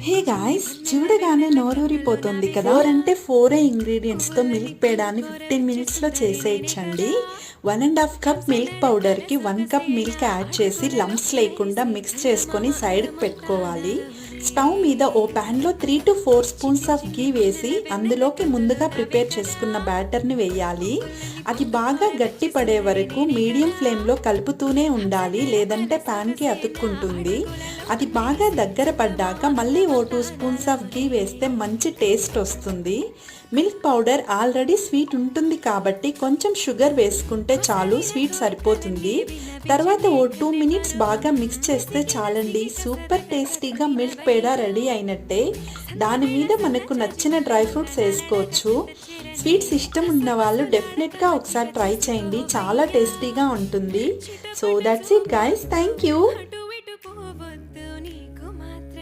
Hey guys చూడగానే నోరూరిపోతుంది కదా. Four ఫోరే ఇంగ్రీడియంట్స్తో మిల్క్ పేడాన్ని ఫిఫ్టీన్ మినిట్స్లో చేసేయచ్చండి. One and half cup milk పౌడర్కి one cup milk add చేసి లంప్స్ లేకుండా మిక్స్ చేసుకొని సైడ్కి పెట్టుకోవాలి. స్టవ్ మీద ఓ ప్యాన్లో three to four spoons of ghee వేసి అందులోకి ముందుగా ప్రిపేర్ చేసుకున్న బ్యాటర్ని వేయాలి. అది బాగా గట్టి పడే వరకు మీడియం ఫ్లేమ్లో కలుపుతూనే ఉండాలి. లేదంటే ప్యాన్కి అతుక్కుంటుంది. అది బాగా దగ్గర పడ్డాక మళ్ళీ ఓ టూ స్పూన్స్ ఆఫ్ గీ వేస్తే మంచి టేస్ట్ వస్తుంది. మిల్క్ పౌడర్ ఆల్రెడీ స్వీట్ ఉంటుంది కాబట్టి కొంచెం షుగర్ వేసుకుంటే చాలు స్వీట్ సరిపోతుంది. తర్వాత ఓ టూ మినిట్స్ బాగా మిక్స్ చేస్తే చాలండి. సూపర్ టేస్టీగా మిల్క్ పేడ రెడీ అయినట్టే. దాని మీద మనకు నచ్చిన డ్రై ఫ్రూట్స్ వేసుకోవచ్చు. స్వీట్స్ ఇష్టం ఉన్న వాళ్ళు డెఫినెట్గా ఒకసారి ట్రై చేయండి. చాలా టేస్టీగా ఉంటుంది. So that's it guys thank you